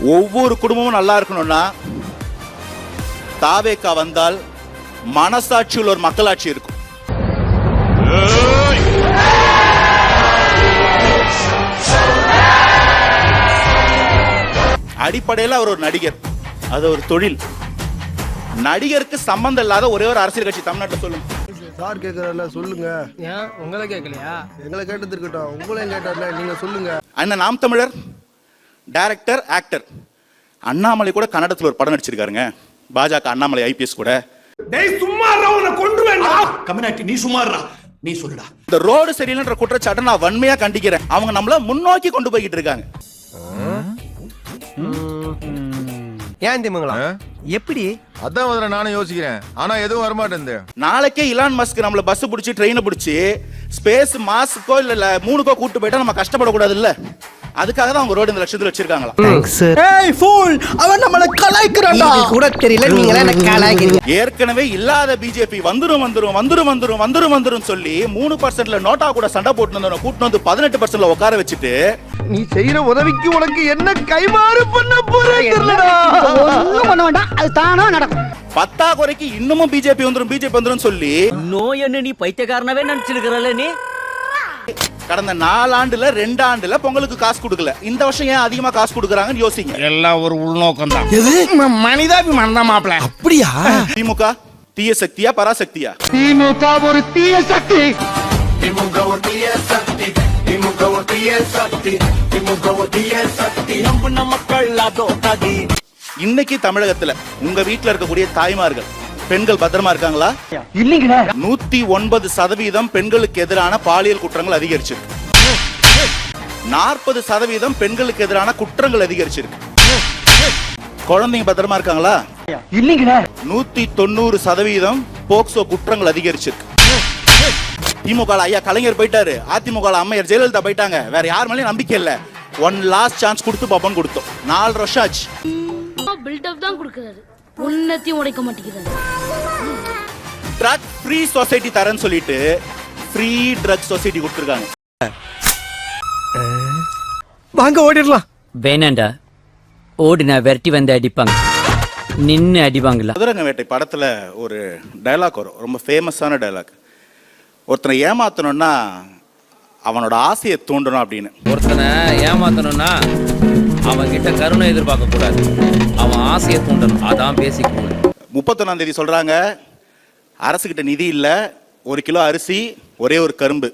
ஒவ்வொரு குடும்பமும் நல்லா இருக்கணும்னா தாவேக்கா வந்தால் மனசாட்சியுள்ள ஒரு மக்களாட்சி இருக்கும். அடிப்படையில் அவர் ஒரு நடிகர். அது ஒரு தொழில். நடிகருக்கு சம்பந்தம் இல்லாத ஒரே ஒரு அரசியல் கட்சி தமிழ்நாட்டில் சொல்லுங்க. சார் கேட்கறல சொல்லுங்க. ஏன்? உங்களை கேட்கலையா எங்களை கேட்டது இருக்கட்டும் உங்களையும் கேட்டார்ல நீங்க சொல்லுங்க. அண்ணன் நாம் தமிழர். டைரக்டர் ஆக்டர் அண்ணாமலை கூட கன்னடத்தில் ஒரு படம் நடிச்சிருக்காருங்க. பாஜக அண்ணாமலை ஐபிஎஸ் கூட. கம்யூனிட்டி நீ சும்மாறா நீ சொல்லுடா. இந்த ரோடு சரியில்லைன்ற குற்றச்சாட்டை நான் வன்மையா கண்டிக்கிறேன். அவங்க நம்மள முன்னோக்கி கொண்டு போய்கிட்டு இருக்காங்க. ஏன் திமுங்களா? எப்படி? அதான் முதல்ல நானும் யோசிக்கிறேன். ஆனா எதுவும் வரமாட்டேங்குது நாளைக்கே இலான் மஸ்க் நம்மள பஸ் பிடிச்சி ட்ரெயினை பிடிச்சி ஸ்பேஸ் மாஸ்க்கோ இல்ல இல்ல மூணுக்கோ கூட்டு போயிட்டா நம்ம கஷ்டப்படக்கூடாது இல்ல அதுக்காக தான் அவங்க ரோடு இந்த லட்சத்தில் வச்சிருக்காங்களா? ஏய் ஃபூல் அவன் நம்மள கலாய்க்கறான்டா. கூட தெரியல நீங்களே என்ன கலாய்க்கிறீங்க. ஏற்கனவே இல்லாத பிஜேபி வந்துரும் வந்துரும் வந்துரும் வந்துரும் வந்துரும் வந்துரும் சொல்லி மூணு பர்சன்ட்ல நோட்டா கூட சண்டை போட்டு வந்தவன கூட்டு வந்து பதினெட்டு பர்சன்ட்ல உட்கார வச்சுட்டு நீ செய்யற உதவிக்கு உனக்கு என்ன கைமாறு பண்ண போறேங்கடா ஒண்ணும் பண்ண வேண்டாம். அது தானா நடக்கும். பத்தாக்குறைக்கு இன்னமும் பிஜேபி வந்துரும் பிஜேபி வந்துரும் சொல்லி நோய் என்ன நீ பைத்தியக்காரனவே நினைச்சிருக்கிறல்ல நீ? கடந்த நாலாண்டுல ரெண்டு ஆண்டுல பொங்கலுக்கு காசு கொடுக்கல. இந்த வருஷம் ஏன் அதிகமா காசு கொடுக்குறாங்கன்னு யோசிங்க. எல்லாம் ஒரு உள்நோக்கம் தான் மனிதாபிமானம் தான் மாப்பிள. அப்படியா? திமுக தீய சக்தியா பராசக்தியா? திமுக ஒரு தீய சக்தி. இன்னைக்கு தமிழகத்துல உங்க வீட்ல இருக்கக்கூடிய தாய்மார்கள் பெண்கள் பத்திரமா இருக்காங்களா? இல்லீங்களே நூத்தி ஒன்பது சதவீதம் பெண்களுக்கு எதிரான பாலியல் குற்றங்கள் அதிகரிச்சிருக்கு. நாற்பது சதவீதம் பெண்களுக்கு எதிரான குற்றங்கள் அதிகரிச்சிருக்கு. குழந்தைங்க பத்திரமா இருக்காங்களா? இல்லீங்களே நூத்தி தொண்ணூறு சதவீதம் போக்சோ குற்றங்கள் அதிகரிச்சிருக்கு. திமுக ஐயா கலைஞர் போயிட்டாரு. அதிமுக அம்மையார் ஜெயலலிதா போயிட்டாங்க. வேற யார் மேலயும் நம்பிக்கை இல்ல. ஒன் லாஸ்ட் சான்ஸ் கொடுத்து பாப்போன்னு கொடுத்தோம். நாலு வருஷம் ஆச்சு. பில்டப் தான் கொடுக்கறாரு. உன்னத்தையும் உடைக்க மாட்டேங்கிறாரு. ட்ரக் ஃப்ரீ சொசைட்டி தரேன்னு சொல்லிட்டு ஃப்ரீ ட்ரக் சொசைட்டி கொடுத்துருக்காங்க. வாங்க ஓடிடலாம். வேணாண்டா. ஓடினா விரட்டி வந்து அடிப்பாங்க. நின்னு அடிப்பாங்களா மதுரங்க வேட்டை படத்துல ஒரு டயலாக் வரும். ரொம்ப ஃபேமஸான டயலாக் ஒருத்தனை ஏமாத்தணும்னா அவனோட ஆசையை தூண்டணும் அப்படின்னு. ஒருத்தனை ஏமாத்தணும்னா அவன் கிட்ட கருணை எதிர்பார்க்க கூடாது. அவன் ஆசையை தூண்டணும். அதான் பேசிக் ரூல் முப்பத்தொன்னாம் தேதி சொல்றாங்க அரசுகிட்ட நிதி இல்ல ஒரு கிலோ அரிசி ஒரே ஒரு கரும்பு.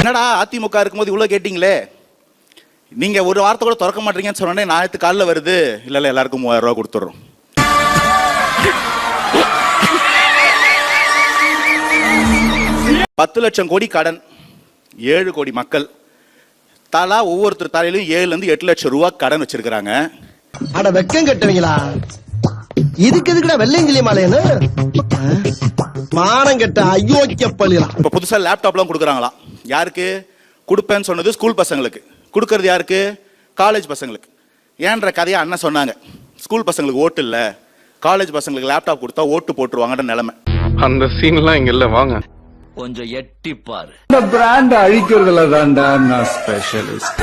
என்னடா அதிமுக இருக்கும்போது இவ்வளவு கேட்டீங்களே? நீங்க ஒரு வார்த்தை கூட திறக்க மாட்டீங்கன்னு சொன்னோடனே நாளைக்கு காலைல வருது. இல்ல இல்ல எல்லாருக்கும் மூவாயிரம் ரூபாய் கொடுத்துட்றோம். பத்து லட்சம் கோடி கடன் ஏழு கோடி மக்கள். தலா ஒவ்வொருத்தர் தலையிலும் ஏழுல இருந்து எட்டு லட்சம் ரூபாய் கடன் வச்சிருக்கிறாங்க. அட வெக்கம் கட்டுவீங்களா? இதுக்கு எதுக்குடா வெள்ளையங்கிலி மாலையன்னு மானம் கெட்ட அயோக்கிய பள்ளிலாம் இப்ப புதுசா லேப்டாப்லாம் கொடுக்குறாங்களாம் யாருக்கு? கொடுப்பேன்னு சொன்னது ஸ்கூல் பசங்களுக்கு. கொடுக்கறது யாருக்கு? காலேஜ் பசங்களுக்கு. ஏன்ற கதையை அண்ணன் சொன்னாங்க. ஸ்கூல் பசங்களுக்கு ஓட்டு இல்ல. காலேஜ் பசங்களுக்கு லேப்டாப் கொடுத்தா ஓட்டு போட்டுருவாங்கன்ற நிலைமை. அந்த சீன்லாம் இங்க இல்ல வாங்க. கொஞ்சம் எட்டிப்பாரு. இந்த பிராண்ட் அழிக்கிறதுல தான்டா நான் ஸ்பெஷலிஸ்ட்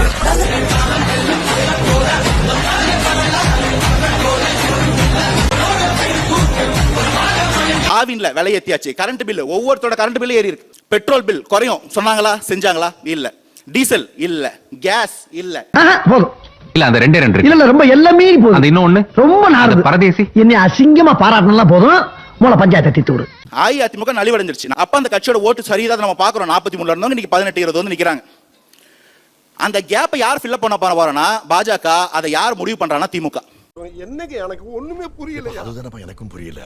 ஆவின்ல விலை ஏத்தியாச்சு. கரண்ட் பில் ஒவ்வொருத்தரோட கரண்ட் பில் ஏறி இருக்கு. பெட்ரோல் பில் குறையும். சொன்னாங்களா? செஞ்சாங்களா? இல்ல. டீசல் இல்ல. கேஸ் இல்ல. போதும். இல்ல அந்த ரெண்டே ரெண்டு இல்ல ரொம்ப எல்லாமே போதும் அது இன்னொன்னு ரொம்ப நாடு பரதேசி. என்னை அசிங்கமா பாராட்டினா போதும். மூல பஞ்சாயத்தை தீத்து விடு. அஇஅதிமுக நலிவடைஞ்சிருச்சு. அப்ப அந்த கட்சியோட ஓட்டு சரிதான் நம்ம பாக்குறோம். நாற்பத்தி மூணுல இருந்தவங்க இன்னைக்கு பதினெட்டு இருபது வந்து நிக்கிறாங்க. அந்த கேப்பை யார் ஃபில்அப் பண்ண பண்ண போறனா பாஜக அதை யார் முடிவு பண்றானா திமுக. என்னங்க எனக்கு ஒண்ணுமே புரியல அதுதானப்பா எனக்கும் புரியல.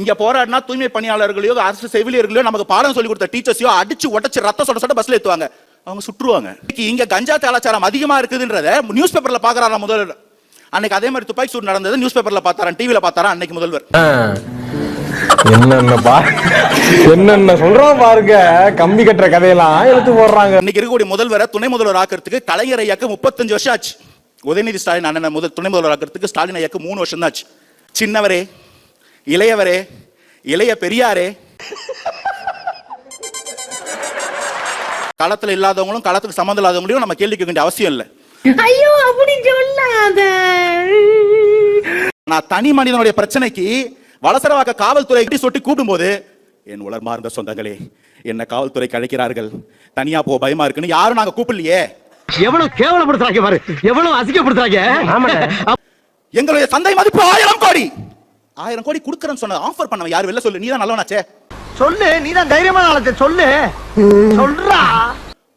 இங்க போராடினா தூய்மை பணியாளர்களையோ அரசு செவிலியர்களையோ நமக்கு பாடம் சொல்லி கொடுத்த டீச்சர்ஸையோ அடிச்சு உடைச்சு ரத்த சொட்ட சொட்ட பஸ்ல ஏத்துவாங்க. அவங்க சுற்றுவாங்க. இன்னைக்கு இங்க கஞ்சா கலாச்சாரம் அதிகமா இருக்குதுன்றத நியூஸ் பேப்பர்ல பாக்குறாரா முதல்வர்? அன்னைக்கு அதே மாதிரி துப்பாக்கி சூடு நடந்தது நியூஸ் பேப்பர்ல பார்த்தாராம் டிவில பார்த்தாரா அன்னைக்கு முதல்வர். என்னென்ன பா என்னென்ன சொல்றோம் பாருங்க. கம்பி கட்டுற கதையெல்லாம் எடுத்து போடுறாங்க. இன்னைக்கு இருக்கக்கூடிய முதல்வரை துணை முதல்வர் ஆக்கிறதுக்கு கலைஞர் ஐயாக்கு முப்பத்தஞ்சு வருஷம் ஆச்சு. உதயநிதி ஸ்டாலின் அண்ணன் முதல் துணை முதல்வர் ஆக்கிறதுக்கு ஸ்டாலின் ஐயாக்கு மூணு வருஷம் தான் ஆச்சு. சின்னவரே இளையவரே இளைய பெரியாரே. களத்துல இல்லாதவங்களும் களத்துக்கு சம்மந்தம் இல்லாதவங்களையும் நம்ம கேள்வி கேட்க வேண்டிய அவசியம் இல்லை. ஐயோ அப்படி சொல்லாத நான் தனி மனிதனுடைய பிரச்சனைக்கு வலசரவாக்க காவல்துறை கிட்ட சொட்டி கூப்பிடும்போது என் உலர்மார்ந்த சொந்தங்களே என்ன காவல்துறைக்கு அழைக்கிறார்கள். தனியா போ பயமா இருக்குன்னு யாரும் நாங்க கூப்பிடலையே. எவ்வளவு கேவலப்படுத்துறாங்க பாரு. எவ்வளவு அசிங்கப்படுத்துறாங்க. எங்களுடைய சந்தை மதிப்பு ஆயிரம் கோடி. ஆயிரம் கோடி கொடுக்கறேன்னு சொன்ன ஆஃபர் பண்ணவன் யார்? வெளில சொல்லு நீ தான் நல்லவனாச்சே. சொல்லு நீதான் தைரியமான ஆளத்தை சொல்லு. சொல்றா.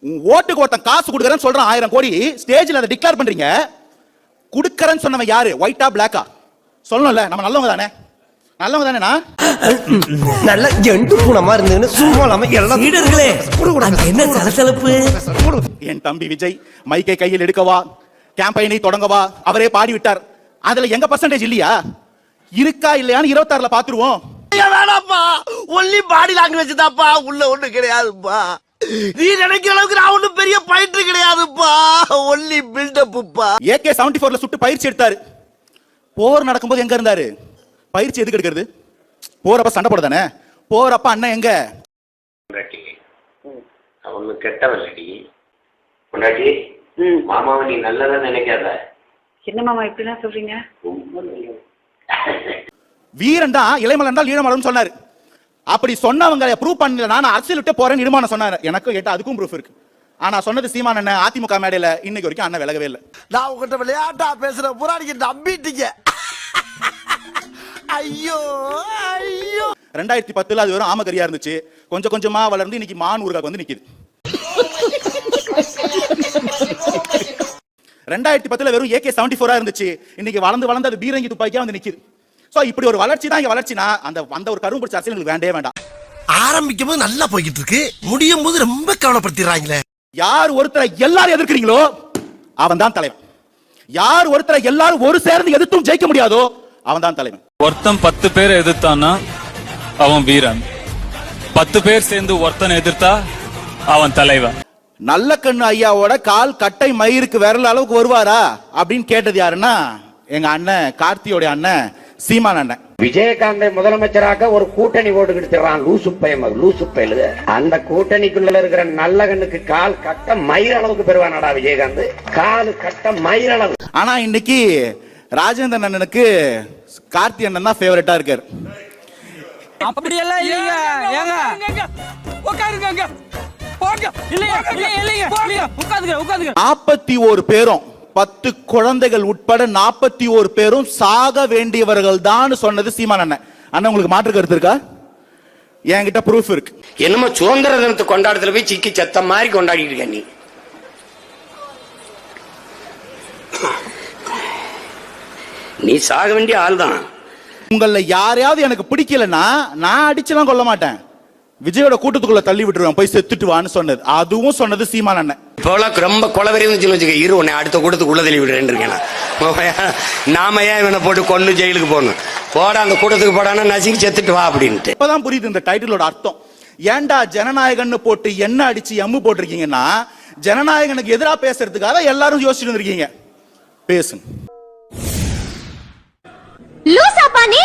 உன் ஓட்டுக்கு ஒருத்தன் காசு கொடுக்கறேன்னு சொல்றான் ஆயிரம் கோடி. ஸ்டேஜ்ல அதை டிக்ளேர் பண்றீங்க. கொடுக்கறேன்னு சொன்னவன் யாரு? ஒயிட்டா பிளாக்கா சொல்லணும்ல நம்ம நல்லவங்க தானே? நல்லவங்க தானேண்ணா நல்ல ஜெண்டு பூனமா இருந்ததுன்னு சும்மா இல்லாம எல்லாம் என்ன சலசலப்பு? என் தம்பி விஜய் மைக்கை கையில் எடுக்கவா கேம்பெயினை தொடங்கவா அவரே பாடி விட்டார் அதுல எங்க பர்சன்டேஜ் இல்லையா? இருக்கா இல்லையான்னு இருபத்தாறுல பாத்துருவோம். வேணாப்பா ஒன்லி பாடி லாங்குவேஜ் தான்ப்பா. உள்ள ஒண்ணு கிடையாதுப்பா. நீ நினைக்கிற அளவுக்கு நான் ஒண்ணும் பெரிய பயிற்று கிடையாதுப்பா. ஒன்லி பில்டப்புப்பா ஏகே செவன்டி ஃபோர்ல சுட்டு பயிற்சி எடுத்தாரு. போர் நடக்கும்போது எங்க இருந்தாரு? பயிற்சி எதுக்கு எடுக்கிறது? போறப்ப சண்டை போட தானே போறப்ப அண்ணன் எங்க? அவனு கெட்டவல்லடி. பொண்டாட்டி மாமாவை நீ நல்லதா நினைக்காத. என்ன மாமா இப்படிலாம் சொல்றீங்க? வீரன் தான் இளைமலன் என்றால் ஈழமலன் சொன்னாரு. அப்படி சொன்னவங்க ப்ரூவ் பண்ணல. நான் அரசியல் விட்டு போறேன்னு இடுமான சொன்னாரு. எனக்கும் கேட்ட அதுக்கும் ப்ரூஃப் இருக்கு. ஆனா சொன்னது சீமான் அண்ணன். அதிமுக மேடையில இன்னைக்கு வரைக்கும் அண்ணன் விலகவே இல்லை. நான் உங்ககிட்ட விளையாட்டா பேசுற புறாடிக்கு நம்பிட்டீங்க. ஐயோ ஐயோ. ரெண்டாயிரத்தி பத்துல அது வெறும் ஆமகரியா இருந்துச்சு. கொஞ்சம் கொஞ்சமா வளர்ந்து இன்னைக்கு மான் ஊறுகாய் வந்து நிக்குது. ரெண்டாயிரத்தி பத்துல வெறும் ஏகே செவன்டி ஃபோரா இருந்துச்சு. இன்னைக்கு வளர்ந்து வளர்ந்து அது பீரங்கி துப்பாக்கியா வந்து நிக்குது. சோ இப்படி ஒரு வளர்ச்சி தான் இங்க வளர்ச்சினா அந்த அந்த ஒரு கரும்பு பிடிச்ச அரசியல் எங்களுக்கு வேண்டவே வேண்டாம். ஆரம்பிக்கும் போது நல்லா போய்கிட்டு இருக்கு முடியும் போது ரொம்ப கவலைப்படுத்திடுறாங்களே. யார் ஒருத்தரை எல்லாரும் எதிர்க்கிறீங்களோ அவன் தான் தலைவன். யார் ஒருத்தரை எல்லாரும் ஒரு சேர்ந்து எதிர்த்தும் ஜெயிக்க முடியாதோ அவன் தான் தலைவன். ஒருத்தன் பத்து பேரை எதிர்த்தான்னா அவன் வீரன். பத்து பேர் சேர்ந்து ஒருத்தனை எதிர்த்தா அவன் தலைவன். நல்ல கண்ணு ஐயாவோட கால் கட்டை மயிருக்கு விரல் அளவுக்கு வருவாரா? அப்படின்னு கேட்டது யாருன்னா எங்க அண்ணன் கார்த்தியோட அண்ணன் சீமான் அண்ணன். விஜயகாந்தை முதலமைச்சராக ஒரு கூட்டணி ஓட்டுக்கிட்டு லூசு பயம் லூசு பயலு அந்த கூட்டணிக்குள்ள இருக்கிற நல்ல கண்ணுக்கு கால் கட்ட மயிர் அளவுக்கு பெறுவானடா விஜயகாந்த். கால் கட்ட மயிர் அளவு. ஆனா இன்னைக்கு ராஜேந்திரன் அண்ணனுக்கு கார்த்தி அண்ணன் தான் ஃபேவரட்டா இருக்காரு. அப்படியெல்லாம் இல்லைங்க. ஏங்க உட்காருங்க போங்க. இல்லைங்க இல்லைங்க இல்லைங்க உட்காந்துங்க உட்காந்துங்க நாற்பத்தி ஒரு பேரும் பத்து குழந்தைகள் உட்பட நாற்பத்தி ஒரு பேரும் சாக வேண்டியவர்கள் தான் சொன்னது சீமான் அண்ணன். அண்ணன் உங்களுக்கு மாற்று கருத்து இருக்கா? என்கிட்ட ப்ரூஃப் இருக்கு. என்னமோ சுதந்திர தினத்தை கொண்டாடத்துல போய் சிக்கி செத்த மாதிரி கொண்டாடிட்டு இருக்க நீ. நீ சாக வேண்டிய ஆள் தான் உங்கள யாரையாவது எனக்கு பிடிக்கலன்னா நான் அடிச்சுலாம் கொள்ள மாட்டேன். விஜயோட கூட்டத்துக்குள்ள தள்ளி விட்டுருவேன். போய் செத்துட்டு வான்னு சொன்னது. அதுவும் சொன்னது சீமான் அண்ணன். இப்போலாம் ரொம்ப கொலவெறி இருந்துச்சுன்னு வச்சுக்க. இரு உன்னை அடுத்த கூட்டத்துக்கு உள்ள தள்ளி விடுறேன்னு இருக்கேன். நாம ஏன் இவனை போட்டு கொண்டு ஜெயிலுக்கு போகணும்? போட அந்த கூட்டத்துக்கு போடானா நசுக்கி செத்துட்டு வா அப்படின்ட்டு. இப்பதான் புரியுது இந்த டைட்டிலோட அர்த்தம். ஏன்டா ஜனநாயகன்னு போட்டு என்ன அடிச்சு எம்மு போட்டிருக்கீங்கன்னா ஜனநாயகனுக்கு எதிரா பேசுறதுக்காக எல்லாரும் யோசிச்சுட்டு இருந்திருக்கீங்க. பேசுங்க. పాపాన్ని